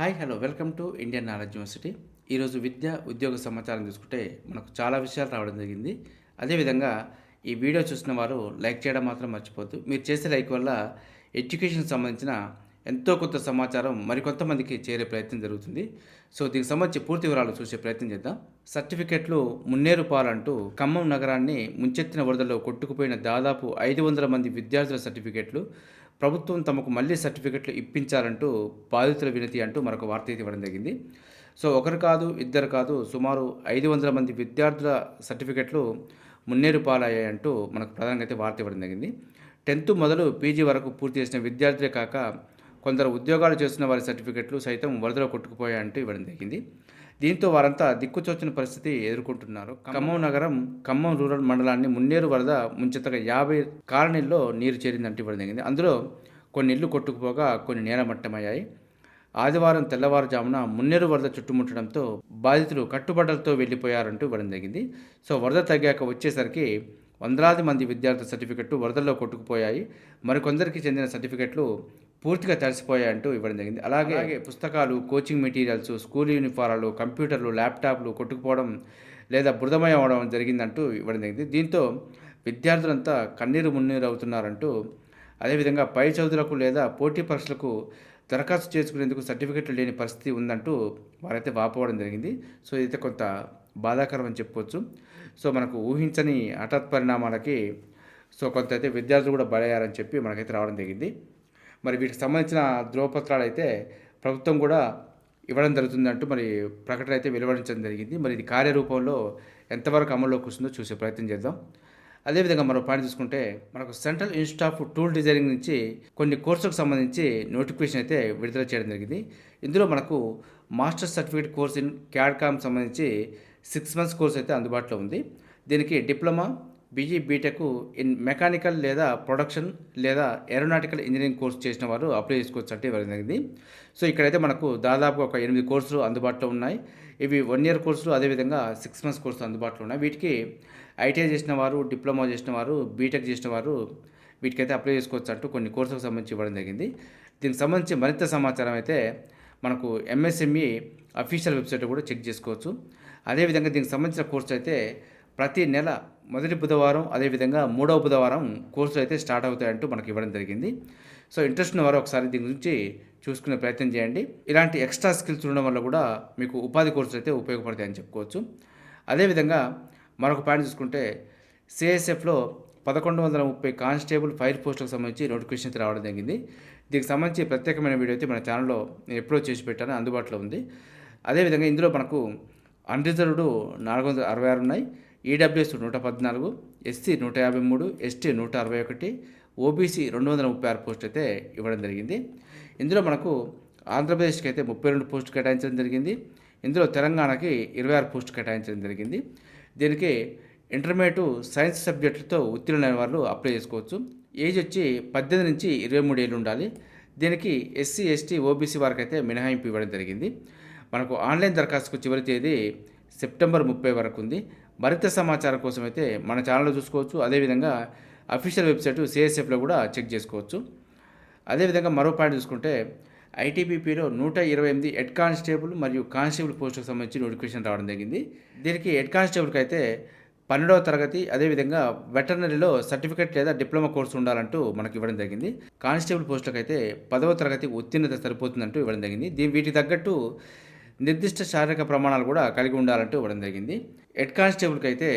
Hi hello welcome to Indian knowledge university. ఈరోజు విద్య ఉద్యోగ సమాచారం తీసుకుంటే మనకు చాలా విషయాలు రావడం జరిగింది. అదేవిధంగా ఈ వీడియో చూసిన వారు లైక్ చేయడం మాత్రం మర్చిపోద్దు మీరు చేసే లైక్ వల్ల ఎడ్యుకేషన్ సంబంధించిన ఎంతో కొత్త సమాచారం మరికొంతమందికి చేరే ప్రయత్నం జరుగుతుంది. సో దీనికి సంబంధించి పూర్తి వివరాలు చూసే ప్రయత్నం చేద్దాం. సర్టిఫికెట్లు మున్నేరుపాలంటూ ఖమ్మం నగరాన్ని ముంచెత్తిన వరదల్లో కొట్టుకుపోయిన దాదాపు ఐదు వందల మంది విద్యార్థుల సర్టిఫికెట్లు ప్రభుత్వం తమకు మళ్ళీ సర్టిఫికెట్లు ఇప్పించాలంటూ బాధితుల వినతి అంటూ మరొక వార్త అయితే ఇవ్వడం జరిగింది. సో ఒకరు కాదు ఇద్దరు కాదు సుమారు ఐదు వందల మంది విద్యార్థుల సర్టిఫికెట్లు మున్నేరు పాలయ్యాయంటూ మనకు ప్రధానంగా అయితే వార్త ఇవ్వడం జరిగింది. టెన్త్ మొదలు పీజీ వరకు పూర్తి చేసిన విద్యార్థులే కాక కొందరు ఉద్యోగాలు చేస్తున్న వారి సర్టిఫికెట్లు సైతం వరదలో కొట్టుకుపోయాయంటూ ఇవ్వడం జరిగింది. దీంతో వారంతా దిక్కుచోచిన పరిస్థితి ఎదుర్కొంటున్నారు. ఖమ్మం నగరం ఖమ్మం రూరల్ మండలాన్ని మున్నేరు వరద ముంచెత్తగా యాభై కాలనీల్లో నీరు చేరిందంటూ ఇవ్వడం జరిగింది. అందులో కొన్ని ఇల్లు కొట్టుకుపోగా కొన్ని నేలమట్టమయ్యాయి. ఆదివారం తెల్లవారుజామున మున్నేరు వరద చుట్టుముట్టడంతో బాధితులు కట్టుబట్టలతో వెళ్ళిపోయారంటూ ఇవ్వడం జరిగింది. సో వరద తగ్గాక వచ్చేసరికి వందలాది మంది విద్యార్థుల సర్టిఫికెట్లు వరదల్లో కొట్టుకుపోయాయి. మరికొందరికి చెందిన సర్టిఫికెట్లు పూర్తిగా తడిసిపోయాయంటూ ఇవ్వడం జరిగింది. అలాగే పుస్తకాలు కోచింగ్ మెటీరియల్స్ స్కూల్ యూనిఫారాలు కంప్యూటర్లు ల్యాప్టాప్లు కొట్టుకుపోవడం లేదా బురదమయం అవడం జరిగిందంటూ ఇవ్వడం జరిగింది. దీంతో విద్యార్థులంతా కన్నీరు మున్నీరు అవుతున్నారంటూ అదేవిధంగా పై చదువులకు లేదా పోటీ పరీక్షలకు దరఖాస్తు చేసుకునేందుకు సర్టిఫికెట్లు లేని పరిస్థితి ఉందంటూ వారైతే వాపోవడం జరిగింది. సో ఇదైతే కొంత బాధాకరం అని చెప్పుకోవచ్చు. సో మనకు ఊహించని హఠాత్ పరిణామాలకి సో కొంత అయితే విద్యార్థులు కూడా బలయ్యారని చెప్పి మనకైతే రావడం జరిగింది. మరి వీటికి సంబంధించిన ధ్రువపత్రాలు అయితే ప్రభుత్వం కూడా ఇవ్వడం జరుగుతుందంటూ మరి ప్రకటన అయితే వెలువడించడం జరిగింది. మరి ఇది కార్యరూపంలో ఎంతవరకు అమల్లోకి వస్తుందో చూసే ప్రయత్నం చేద్దాం. అదేవిధంగా మరో పాయింట్ చూసుకుంటే మనకు central institute of tool designing నుంచి కొన్ని కోర్సులకు సంబంధించి నోటిఫికేషన్ అయితే విడుదల చేయడం జరిగింది. ఇందులో మనకు master certificate course in CAD CAM సంబంధించి సిక్స్ మంత్స్ కోర్స్ అయితే అందుబాటులో ఉంది. దీనికి డిప్లొమా బీజీ బీటెక్ ఇన్ మెకానికల్ లేదా ప్రొడక్షన్ లేదా ఏరోనాటికల్ ఇంజనీరింగ్ కోర్స్ చేసిన వారు అప్లై చేసుకోవచ్చు అంటే ఇవ్వడం జరిగింది. సో ఇక్కడైతే మనకు దాదాపు ఒక ఎనిమిది కోర్సులు అందుబాటులో ఉన్నాయి. ఇవి వన్ ఇయర్ కోర్సులు అదేవిధంగా సిక్స్ మంత్స్ కోర్సులు అందుబాటులో ఉన్నాయి. వీటికి ఐటీఐ చేసిన వారు డిప్లొమా చేసిన వారు బీటెక్ చేసిన వారు వీటికైతే అప్లై చేసుకోవచ్చు అంటూ కొన్ని కోర్సులకు సంబంధించి ఇవ్వడం జరిగింది. దీనికి సంబంధించి మరింత సమాచారం అయితే మనకు ఎంఎస్ఎంఈ అఫీషియల్ వెబ్సైట్ కూడా చెక్ చేసుకోవచ్చు. అదేవిధంగా దీనికి సంబంధించిన కోర్సు అయితే ప్రతి నెల మొదటి బుధవారం అదేవిధంగా మూడవ బుధవారం కోర్సులు అయితే స్టార్ట్ అవుతాయంటూ మనకి ఇవ్వడం జరిగింది. సో ఇంట్రెస్ట్ ఉన్న వారు ఒకసారి దీని గురించి చూసుకునే ప్రయత్నం చేయండి. ఇలాంటి ఎక్స్ట్రా స్కిల్స్ ఉండడం వల్ల కూడా మీకు ఉపాధి కోర్సులు అయితే ఉపయోగపడతాయని చెప్పుకోవచ్చు. అదేవిధంగా మరొక పాయింట్ చూసుకుంటే సిఎస్ఎఫ్లో పదకొండు వందల ముప్పై కానిస్టేబుల్ ఫైర్ పోస్టులకు సంబంధించి నోటిఫికేషన్ అయితే రావడం జరిగింది. దీనికి సంబంధించి ప్రత్యేకమైన వీడియో అయితే మన ఛానల్లో నేను ఎప్పుడో చేసి పెట్టాను అందుబాటులో ఉంది. అదేవిధంగా ఇందులో మనకు అన్రిజర్వ్డ్ నాలుగు వందల అరవై ఆరు ఉన్నాయి. ఈడబ్ల్యూఎస్ నూట పద్నాలుగు ఎస్సీ నూట యాభై మూడు ఎస్టీ నూట అరవై ఒకటి ఓబీసీ రెండు వందల ముప్పై ఆరు పోస్ట్ అయితే ఇవ్వడం జరిగింది. ఇందులో మనకు ఆంధ్రప్రదేశ్కి అయితే ముప్పై రెండు పోస్టులు కేటాయించడం జరిగింది. ఇందులో తెలంగాణకి ఇరవై ఆరు పోస్టులు కేటాయించడం జరిగింది. దీనికి ఇంటర్మీడియట్ సైన్స్ సబ్జెక్టులతో ఉత్తీర్ణులైన వాళ్ళు అప్లై చేసుకోవచ్చు. ఏజ్ వచ్చి పద్దెనిమిది నుంచి ఇరవై మూడు ఏళ్ళు ఉండాలి. దీనికి ఎస్సీ ఎస్టీ ఓబీసీ వారికి అయితే మినహాయింపు ఇవ్వడం జరిగింది. మనకు ఆన్లైన్ దరఖాస్తుకు చివరి తేదీ సెప్టెంబర్ ముప్పై వరకు ఉంది. మరింత సమాచారం కోసం అయితే మన ఛానల్లో చూసుకోవచ్చు. అదేవిధంగా అఫీషియల్ వెబ్సైట్ సిఎస్ఎఫ్లో కూడా చెక్ చేసుకోవచ్చు. అదేవిధంగా మరో పాయింట్ చూసుకుంటే ఐటీబీపీలో నూట ఇరవై ఎనిమిది హెడ్ కానిస్టేబుల్ మరియు కానిస్టేబుల్ పోస్టుకు సంబంధించి నోటిఫికేషన్ రావడం జరిగింది. దీనికి హెడ్ కానిస్టేబుల్కి అయితే పన్నెండవ తరగతి అదేవిధంగా వెటర్నరీలో సర్టిఫికేట్ లేదా డిప్లొమా కోర్సు ఉండాలంటూ మనకి ఇవ్వడం జరిగింది. కానిస్టేబుల్ పోస్టులకు అయితే పదవ తరగతి ఉత్తీర్ణత సరిపోతుందంటూ ఇవ్వడం జరిగింది. దీని వీటికి తగ్గట్టు నిర్దిష్ట శారీరక ప్రమాణాలు కూడా కలిగి ఉండాలంటూ ఇవ్వడం జరిగింది. హెడ్ కానిస్టేబుల్కి అయితే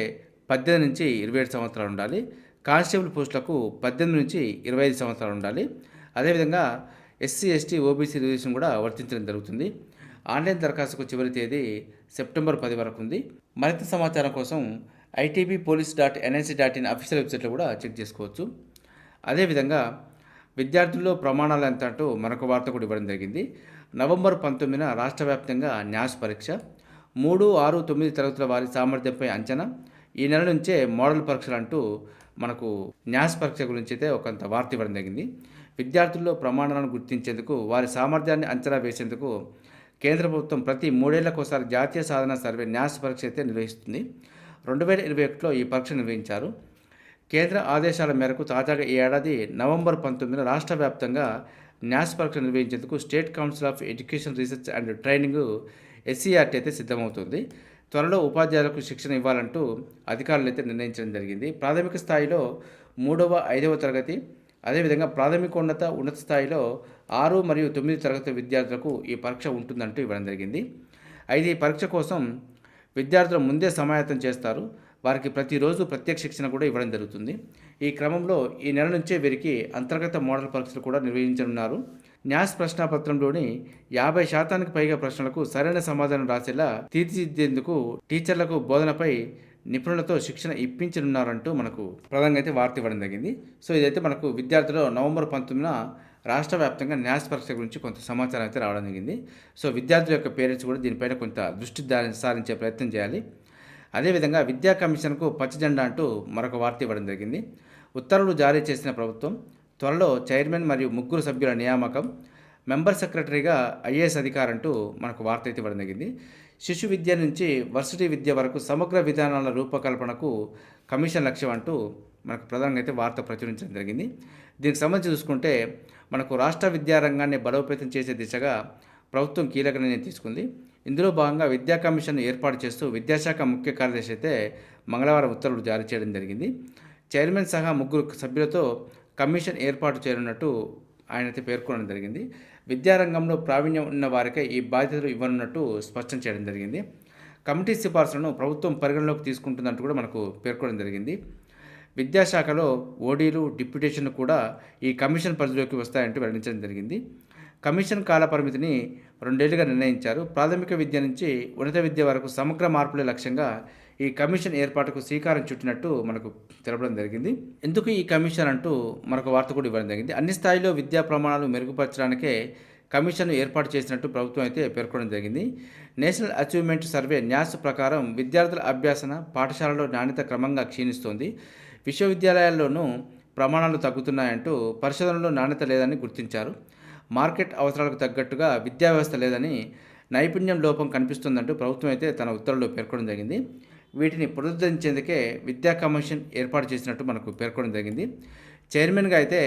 పద్దెనిమిది నుంచి ఇరవై ఏడు సంవత్సరాలు ఉండాలి. కానిస్టేబుల్ పోస్టులకు పద్దెనిమిది నుంచి ఇరవై ఐదు సంవత్సరాలు ఉండాలి. అదేవిధంగా ఎస్సీ ఎస్టీ ఓబీసీ రిజర్వేషన్ కూడా వర్తించడం జరుగుతుంది. ఆన్లైన్ దరఖాస్తుకు చివరి తేదీ సెప్టెంబర్ పది వరకు ఉంది. మరింత సమాచారం కోసం ITB police dot NIC dot in official వెబ్సైట్లో కూడా చెక్ చేసుకోవచ్చు. అదేవిధంగా విద్యార్థుల్లో ప్రమాణాలు ఎంత అంటూ మరొక వార్త కూడా ఇవ్వడం జరిగింది. నవంబర్ పంతొమ్మిదిన రాష్ట్ర వ్యాప్తంగా న్యాస్ పరీక్ష మూడు ఆరు తొమ్మిది తరగతుల వారి సామర్థ్యంపై అంచనా. ఈ నెల నుంచే మోడల్ పరీక్షలు అంటూ మనకు న్యాస్ పరీక్ష గురించి అయితే ఒకంత వార్త ఇవ్వడం జరిగింది. విద్యార్థుల్లో ప్రమాణాలను గుర్తించేందుకు వారి సామర్థ్యాన్ని అంచనా వేసేందుకు కేంద్ర ప్రభుత్వం ప్రతి మూడేళ్ళకోసారి జాతీయ సాధన సర్వే న్యాస్ పరీక్ష అయితే నిర్వహిస్తుంది. రెండు వేల ఇరవై ఒకటిలో ఈ పరీక్ష నిర్వహించారు. కేంద్ర ఆదేశాల మేరకు తాజాగా ఈ ఏడాది నవంబర్ పంతొమ్మిదిన రాష్ట్ర వ్యాప్తంగా న్యాస్ పరీక్ష నిర్వహించేందుకు state council of education research and training SCERT అయితే సిద్ధమవుతుంది. త్వరలో ఉపాధ్యాయులకు శిక్షణ ఇవ్వాలంటూ అధికారులు అయితే నిర్ణయించడం జరిగింది. ప్రాథమిక స్థాయిలో మూడవ ఐదవ తరగతి అదేవిధంగా ప్రాథమికోన్నత ఉన్నత స్థాయిలో ఆరు మరియు తొమ్మిది తరగతి విద్యార్థులకు ఈ పరీక్ష ఉంటుందంటూ ఇవ్వడం జరిగింది. అయితే ఈ పరీక్ష కోసం విద్యార్థులు ముందే సమాయత్తం చేస్తారు. వారికి ప్రతిరోజు ప్రత్యేక శిక్షణ కూడా ఇవ్వడం జరుగుతుంది. ఈ క్రమంలో ఈ నెల నుంచే వీరికి అంతర్గత మోడల్ పరీక్షలు కూడా నిర్వహించనున్నారు. న్యాస్ ప్రశ్నాపత్రంలోని యాభై శాతానికి పైగా ప్రశ్నలకు సరైన సమాధానం రాసేలా తీర్చిదిద్దేందుకు టీచర్లకు బోధనపై నిపుణులతో శిక్షణ ఇప్పించనున్నారంటూ మనకు ప్రధానంగా అయితే వార్త ఇవ్వడం జరిగింది. సో ఇదైతే మనకు విద్యార్థులు నవంబర్ పంతొమ్మిదిన రాష్ట్ర వ్యాప్తంగా న్యాస్ పరీక్ష గురించి కొంత సమాచారం అయితే రావడం జరిగింది. సో విద్యార్థుల యొక్క పేరెంట్స్ కూడా దీనిపైన కొంత దృష్టి సారించే ప్రయత్నం చేయాలి. అదేవిధంగా విద్యా కమిషన్కు పచ్చజెండా అంటూ మరొక వార్త ఇవ్వడం జరిగింది. ఉత్తర్వులు జారీ చేసిన ప్రభుత్వం త్వరలో చైర్మన్ మరియు ముగ్గురు సభ్యుల నియామకం మెంబర్ సెక్రటరీగా ఐఏఎస్ అధికారంటూ మనకు వార్త అయితే ఇవ్వడం జరిగింది. శిశు విద్య నుంచి వర్సిటీ విద్య వరకు సమగ్ర విధానాల రూపకల్పనకు కమిషన్ లక్ష్యం అంటూ మనకు ప్రధానంగా అయితే వార్త ప్రచురించడం జరిగింది. దీనికి సంబంధించి చూసుకుంటే మనకు రాష్ట్ర విద్యారంగాన్ని బలోపేతం చేసే దిశగా ప్రభుత్వం కీలక నిర్ణయం తీసుకుంది. ఇందులో భాగంగా విద్యా కమిషన్ ఏర్పాటు చేస్తూ విద్యాశాఖ ముఖ్య కార్యదర్శి అయితే మంగళవారం ఉత్తర్వులు జారీ చేయడం జరిగింది. చైర్మన్ సహా ముగ్గురు సభ్యులతో కమిషన్ ఏర్పాటు చేయనున్నట్టు ఆయన అయితే పేర్కొనడం జరిగింది. విద్యారంగంలో ప్రావీణ్యం ఉన్న వారికే ఈ బాధ్యతలు ఇవ్వనున్నట్టు స్పష్టం చేయడం జరిగింది. కమిటీ సిఫార్సులను ప్రభుత్వం పరిగణలోకి తీసుకుంటుందంటూ కూడా మనకు పేర్కొనడం జరిగింది. విద్యాశాఖలో ఓడీలు డిప్యూటేషన్లు కూడా ఈ కమిషన్ పరిధిలోకి వస్తాయంటూ వెల్లడించడం జరిగింది. కమిషన్ కాల పరిమితిని రెండేళ్ళుగా నిర్ణయించారు. ప్రాథమిక విద్య నుంచి ఉన్నత విద్య వరకు సమగ్ర మార్పులే లక్ష్యంగా ఈ కమిషన్ ఏర్పాటుకు శ్రీకారం చుట్టినట్టు మనకు తెలపడం జరిగింది. ఎందుకు ఈ కమిషన్ అంటూ మరొక వార్త కూడా ఇవ్వడం జరిగింది. అన్ని స్థాయిలో విద్యా ప్రమాణాలు మెరుగుపరచడానికే కమిషన్ ఏర్పాటు చేసినట్టు ప్రభుత్వం అయితే పేర్కొనడం జరిగింది. నేషనల్ అచీవ్మెంట్ సర్వే న్యాస్ ప్రకారం విద్యార్థుల అభ్యాసన పాఠశాలలో నాణ్యత క్రమంగా క్షీణిస్తోంది. విశ్వవిద్యాలయాల్లోనూ ప్రమాణాలు తగ్గుతున్నాయంటూ పరిశోధనలో నాణ్యత లేదని గుర్తించారు. మార్కెట్ అవసరాలకు తగ్గట్టుగా విద్యా వ్యవస్థ లేదని నైపుణ్యం లోపం కనిపిస్తుందంటూ ప్రభుత్వం అయితే తన ఉత్తర్వుల్లో పేర్కొనడం జరిగింది. వీటిని పునరుద్ధరించేందుకే విద్యా కమిషన్ ఏర్పాటు చేసినట్టు మనకు పేర్కొనడం జరిగింది. చైర్మన్గా అయితే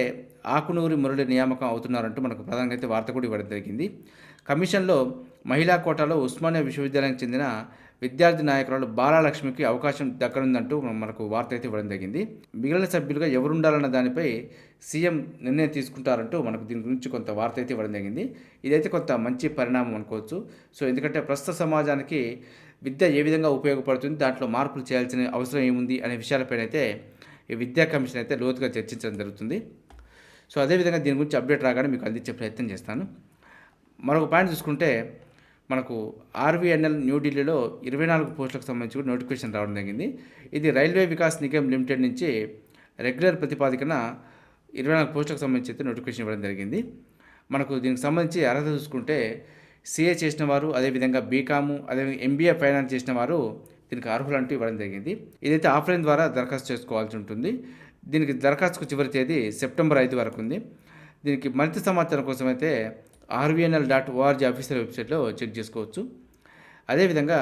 ఆకునూరి మురళి నియామకం అవుతున్నారంటూ మనకు ప్రధానంగా అయితే వార్త కూడా ఇవ్వడం జరిగింది. కమిషన్లో మహిళా కోటాలో ఉస్మానియా విశ్వవిద్యాలయానికి చెందిన విద్యార్థి నాయకురాలు బాలాలక్ష్మికి అవకాశం దక్కనుందంటూ మనకు వార్త అయితే ఇవ్వడం జరిగింది. మిగిలిన సభ్యులుగా ఎవరుండాలన్న దానిపై సీఎం నిర్ణయం తీసుకుంటారంటూ మనకు దీని గురించి కొంత వార్త అయితే ఇవ్వడం జరిగింది. ఇదైతే కొంత మంచి పరిణామం అనుకోవచ్చు. సో ఎందుకంటే ప్రస్తుత సమాజానికి విద్య ఏ విధంగా ఉపయోగపడుతుంది దాంట్లో మార్పులు చేయాల్సిన అవసరం ఏముంది అనే విషయాలపైన అయితే ఈ విద్యా కమిషన్ అయితే లోతుగా చర్చించడం జరుగుతుంది. సో అదేవిధంగా దీని గురించి అప్డేట్ రాగానే మీకు అందించే ప్రయత్నం చేస్తాను. మరొక పాయింట్ చూసుకుంటే మనకు ఆర్వీఎన్ఎల్ న్యూఢిల్లీలో ఇరవై నాలుగు పోస్టులకు సంబంధించి కూడా నోటిఫికేషన్ రావడం జరిగింది. ఇది రైల్వే వికాస్ నిగమ్ లిమిటెడ్ నుంచి రెగ్యులర్ ప్రతిపాదికన ఇరవై నాలుగు పోస్టులకు సంబంధించి అయితే నోటిఫికేషన్ ఇవ్వడం జరిగింది. మనకు దీనికి సంబంధించి అర్హత చూసుకుంటే సిఏ చేసిన వారు అదేవిధంగా బీకాము అదేవిధంగా ఎంబీఏ ఫైనాన్స్ చేసిన వారు దీనికి అర్హులు అంటూ ఇవ్వడం జరిగింది. ఇదైతే ఆఫ్లైన్ ద్వారా దరఖాస్తు చేసుకోవాల్సి ఉంటుంది. దీనికి దరఖాస్తుకు చివరి తేదీ సెప్టెంబర్ ఐదు వరకు ఉంది. దీనికి మరింత సమాచారం కోసం అయితే ఆర్వీఎన్ఎల్ డాట్ ఓఆర్జీ ఆఫీసర్ వెబ్సైట్లో చెక్ చేసుకోవచ్చు. అదేవిధంగా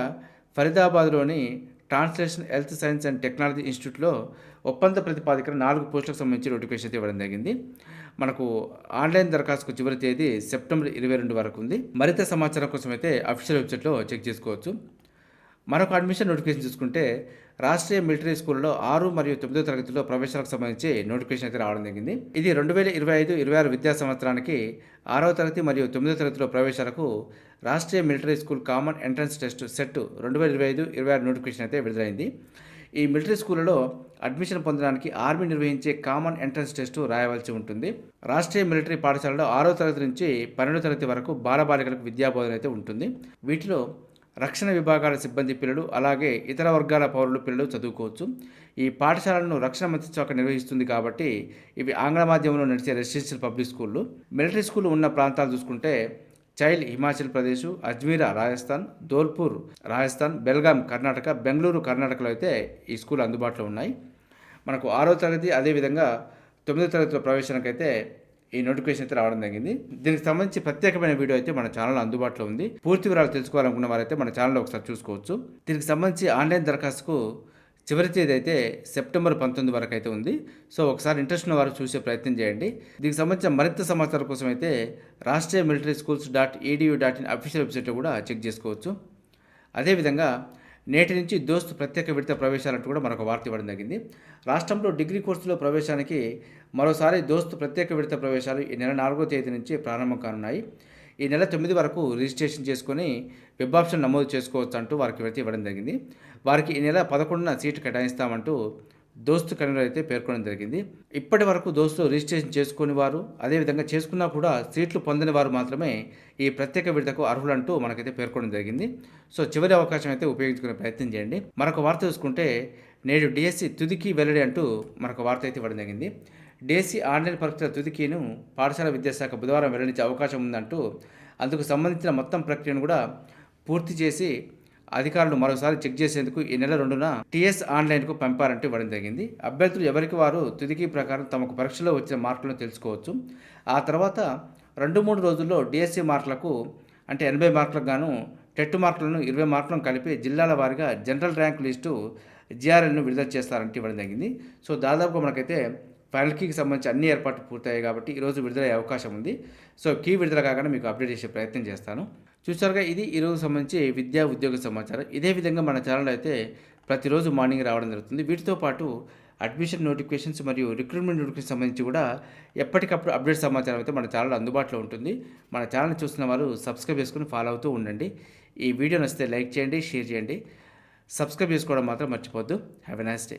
ఫరీదాబాద్లోని translation health science and technology ఇన్స్టిట్యూట్లో ఒప్పంద ప్రతిపాదికన నాలుగు పోస్టులకు సంబంధించి నోటిఫికేషన్ అయితే ఇవ్వడం జరిగింది. మనకు ఆన్లైన్ దరఖాస్తుకు చివరి తేదీ సెప్టెంబర్ ఇరవై రెండు వరకు ఉంది. మరింత సమాచారం కోసం అయితే అఫీషియల్ వెబ్సైట్లో చెక్ చేసుకోవచ్చు. మరొక అడ్మిషన్ నోటిఫికేషన్ చూసుకుంటే రాష్ట్రీయ మిలిటరీ స్కూల్లో ఆరు మరియు తొమ్మిదో తరగతిలో ప్రవేశాలకు సంబంధించి నోటిఫికేషన్ అయితే రావడం జరిగింది. ఇది రెండు వేల ఇరవై ఐదు ఇరవై ఆరు విద్యా సంవత్సరానికి ఆరవ తరగతి మరియు తొమ్మిదో తరగతిలో ప్రవేశాలకు Rashtriya military school common entrance test CET రెండు వేల ఇరవై ఐదు ఇరవై ఆరు నోటిఫికేషన్ అయితే విడుదలైంది. ఈ మిలిటరీ స్కూళ్ళలో అడ్మిషన్ పొందడానికి ఆర్మీ నిర్వహించే కామన్ ఎంట్రన్స్ టెస్ట్ రాయవలసి ఉంటుంది. రాష్ట్రీయ మిలిటరీ పాఠశాలలో ఆరో తరగతి నుంచి పన్నెండో తరగతి వరకు బాలబాలికలకు విద్యాబోధన అయితే ఉంటుంది. వీటిలో రక్షణ విభాగాల సిబ్బంది పిల్లలు అలాగే ఇతర వర్గాల పౌరులు పిల్లలు చదువుకోవచ్చు. ఈ పాఠశాలను రక్షణ మంత్రిత్వ శాఖ నిర్వహిస్తుంది కాబట్టి ఇవి ఆంగ్ల మాధ్యమంలో నడిచే రెసిడెన్షియల్ పబ్లిక్ స్కూళ్ళు. మిలిటరీ స్కూల్ ఉన్న ప్రాంతాలు చూసుకుంటే చైల్ హిమాచల్ ప్రదేశ్ అజ్మీరా రాజస్థాన్ ధోల్పూర్ రాజస్థాన్ బెల్గాం కర్ణాటక బెంగళూరు కర్ణాటకలో అయితే ఈ స్కూల్ అందుబాటులో ఉన్నాయి. మనకు ఆరో తరగతి అదేవిధంగా తొమ్మిదో తరగతిలో ప్రవేశానికైతే ఈ నోటిఫికేషన్ అయితే రావడం జరిగింది. దీనికి సంబంధించి ప్రత్యేకమైన వీడియో అయితే మన ఛానల్ అందుబాటులో ఉంది. పూర్తి వివరాలు తెలుసుకోవాలనుకున్న వారైతే మన ఛానల్లో ఒకసారి చూసుకోవచ్చు. దీనికి సంబంధించి ఆన్లైన్ దరఖాస్తుకు చివరి తేదీ అయితే సెప్టెంబర్ పంతొమ్మిది వరకు అయితే ఉంది. సో ఒకసారి ఇంట్రెస్ట్ ఉన్న వారు చూసే ప్రయత్నం చేయండి. దీనికి సంబంధించిన మరింత సమాచారం కోసం అయితే Rashtriya military schools dot EDU dot in official వెబ్సైట్లో కూడా చెక్ చేసుకోవచ్చు. అదేవిధంగా నేటి నుంచి దోస్తు ప్రత్యేక విడత ప్రవేశాలంటూ కూడా మరొక వార్త ఇవ్వడం జరిగింది. రాష్ట్రంలో డిగ్రీ కోర్సులో ప్రవేశానికి మరోసారి దోస్తు ప్రత్యేక విడత ప్రవేశాలు ఈ నెల నాలుగో తేదీ నుంచి ప్రారంభం కానున్నాయి. ఈ నెల తొమ్మిది వరకు రిజిస్ట్రేషన్ చేసుకొని వెబ్ ఆప్షన్ నమోదు చేసుకోవచ్చు అంటూ వారికి విడత ఇవ్వడం జరిగింది. వారికి ఈ నెల పదకొండున సీటు కేటాయిస్తామంటూ దోస్తు కన్వీనర్ అయితే పేర్కొనడం జరిగింది. ఇప్పటి వరకు దోస్తు రిజిస్ట్రేషన్ చేసుకుని వారు అదేవిధంగా చేసుకున్నా కూడా సీట్లు పొందని వారు మాత్రమే ఈ ప్రత్యేక విడతకు అర్హులంటూ మనకైతే పేర్కొనడం జరిగింది. సో చివరి అవకాశం అయితే ఉపయోగించుకునే ప్రయత్నం చేయండి. మరొక వార్త చూసుకుంటే నేడు డిఎస్సి తుదికి వెల్లడి అంటూ మరొక వార్త అయితే ఇవ్వడం జరిగింది. డిఎస్సి ఆన్లైన్ పరీక్షల తుదికీను పాఠశాల విద్యాశాఖ బుధవారం వెల్లడించే అవకాశం ఉందంటూ అందుకు సంబంధించిన మొత్తం ప్రక్రియను కూడా పూర్తి చేసి అధికారులు మరోసారి చెక్ చేసేందుకు ఈ నెల రెండున టీఎస్ ఆన్లైన్కు పంపారంటూ ఇవ్వడం జరిగింది. అభ్యర్థులు ఎవరికి వారు తుదికి ప్రకారం తమకు పరీక్షలో వచ్చిన మార్కులను తెలుసుకోవచ్చు. ఆ తర్వాత రెండు మూడు రోజుల్లో డిఎస్సి మార్కులకు అంటే ఎనభై మార్కులకు గాను టెట్ మార్కులను ఇరవై మార్కులను కలిపి జిల్లాల వారీగా జనరల్ ర్యాంక్ లిస్టు జిఆర్ఎల్ను విడుదల చేస్తారంటే ఇవ్వడం జరిగింది. సో దాదాపుగా మనకైతే ఫైనల్ కీకి సంబంధించి అన్ని ఏర్పాట్లు పూర్తయ్యాయి కాబట్టి ఈరోజు విడుదలయ్యే అవకాశం ఉంది. సో కీ విడుదల కాగానే మీకు అప్డేట్ చేసే ప్రయత్నం చేస్తాను. చూసారుగా ఇది ఈరోజు సంబంధించి విద్యా ఉద్యోగ సమాచారం. ఇదే విధంగా మన ఛానల్ అయితే ప్రతిరోజు మార్నింగ్ రావడం జరుగుతుంది. వీటితో పాటు అడ్మిషన్ నోటిఫికేషన్స్ మరియు రిక్రూట్మెంట్ నోటిఫికేషన్ సంబంధించి కూడా ఎప్పటికప్పుడు అప్డేట్ సమాచారం అయితే మన ఛానల్ అందుబాటులో ఉంటుంది. మన ఛానల్ చూస్తున్న వారు సబ్స్క్రైబ్ చేసుకుని ఫాలో అవుతూ ఉండండి. ఈ వీడియో నచ్చితే లైక్ చేయండి షేర్ చేయండి. సబ్స్క్రైబ్ చేసుకోవడం మాత్రం మర్చిపోద్దు హ్యావ్ ఎ నైస్ డే